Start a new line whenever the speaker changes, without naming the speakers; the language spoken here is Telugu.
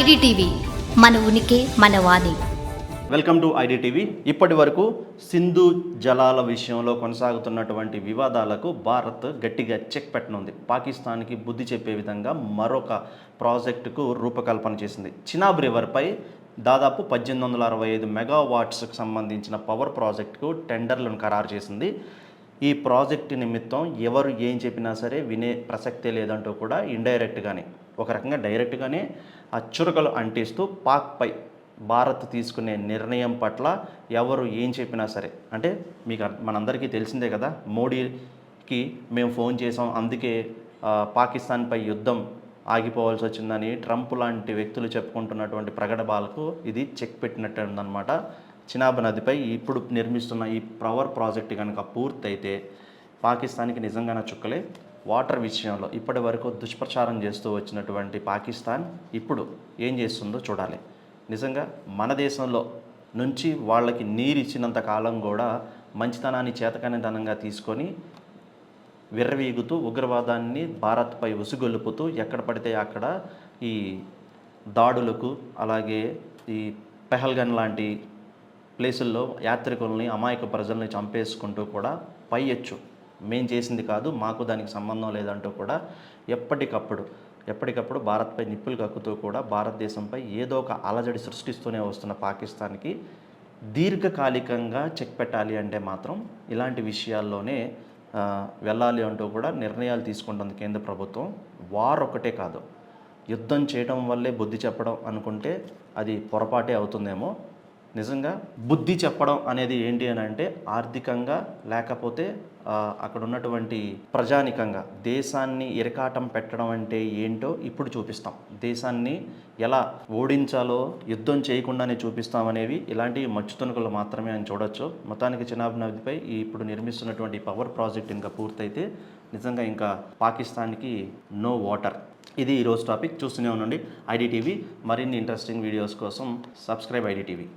ఐడిటీవీ మన ఉనికి మన వాణి.
Welcome to IDTV. ఇప్పటి వరకు సింధు జలాల విషయంలో కొనసాగుతున్నటువంటి వివాదాలకు భారత్ గట్టిగా చెక్ పెట్టనుంది. పాకిస్తాన్కి బుద్ధి చెప్పే విధంగా మరొక ప్రాజెక్టుకు రూపకల్పన చేసింది. చినాబ్ రివర్పై దాదాపు పద్దెనిమిది వందల అరవై ఐదు మెగావాట్స్కి సంబంధించిన పవర్ ప్రాజెక్టుకు టెండర్లను ఖరారు చేసింది. ఈ ప్రాజెక్ట్ నిమిత్తం ఎవరు ఏం చెప్పినా సరే వినే ప్రసక్తే లేదంటూ కూడా ఇండైరెక్ట్గానే ఒక రకంగా డైరెక్ట్గానే ఆ చురకలు అంటిస్తూ పాక్పై భారత్ తీసుకునే నిర్ణయం పట్ల ఎవరు ఏం చెప్పినా సరే అంటే మీకు మనందరికీ తెలిసిందే కదా మోడీకి మేము ఫోన్ చేసాం అందుకే పాకిస్తాన్పై యుద్ధం ఆగిపోవాల్సి వచ్చిందని ట్రంప్ లాంటి వ్యక్తులు చెప్పుకుంటున్నటువంటి ప్రగడబాలకు ఇది చెక్ పెట్టినట్టు ఉందన్నమాట. చినాబ్ నదిపై ఇప్పుడు నిర్మిస్తున్న ఈ పవర్ ప్రాజెక్ట్ కనుక పూర్తయితే పాకిస్తాన్కి నిజంగానే చుక్కలే. వాటర్ విషయంలో ఇప్పటి వరకు దుష్ప్రచారం చేస్తూ వచ్చినటువంటి పాకిస్తాన్ ఇప్పుడు ఏం చేస్తుందో చూడాలి. నిజంగా మన దేశంలో నుంచి వాళ్ళకి నీరు ఇచ్చినంత కాలం కూడా మంచితనాన్ని చేతకనితనంగా తీసుకొని విర్రవీగుతూ ఉగ్రవాదాన్ని భారత్పై ఉసుగొలుపుతూ ఎక్కడ పడితే అక్కడ ఈ దాడులకు అలాగే ఈ పెహల్గన్ లాంటి ప్లేసుల్లో యాత్రికుల్ని అమాయక ప్రజల్ని చంపేసుకుంటూ కూడా పై ఎచ్చు. మేం చేసింది కాదు మాకు దానికి సంబంధం లేదంటూ కూడా ఎప్పటికప్పుడు ఎప్పటికప్పుడు భారత్పై నిప్పులు కక్కుతూ కూడా భారతదేశంపై ఏదో ఒక అలజడి సృష్టిస్తూనే వస్తున్న పాకిస్తాన్కి దీర్ఘకాలికంగా చెక్ పెట్టాలి అంటే మాత్రం ఇలాంటి విషయాల్లోనే వెళ్ళాలి అంటూ కూడా నిర్ణయాలు తీసుకుంటుంది కేంద్ర ప్రభుత్వం. వార్ ఒకటే కాదు. యుద్ధం చేయడం వల్లే బుద్ధి చెప్పడం అనుకుంటే అది పొరపాటే అవుతుందేమో. నిజంగా బుద్ధి చెప్పడం అనేది ఏంటి అని అంటే ఆర్థికంగా లేకపోతే అక్కడ ఉన్నటువంటి ప్రజానికంగా దేశాన్ని ఇరకాటం పెట్టడం అంటే ఏంటో ఇప్పుడు చూపిస్తాం. దేశాన్ని ఎలా ఓడించాలో యుద్ధం చేయకుండానే చూపిస్తాం అనేవి ఇలాంటి మచ్చుతునుకలు మాత్రమే అని చూడొచ్చు. మొత్తానికి చినాబ్ నదిపై ఇప్పుడు నిర్మిస్తున్నటువంటి పవర్ ప్రాజెక్ట్ ఇంకా పూర్తయితే నిజంగా ఇంకా పాకిస్తాన్కి నో వాటర్. ఇది ఈరోజు టాపిక్. చూస్తూనే ఉండండి ఐడిటీవీ మరిన్ని ఇంట్రెస్టింగ్ వీడియోస్ కోసం సబ్స్క్రైబ్ ఐడిటీవీ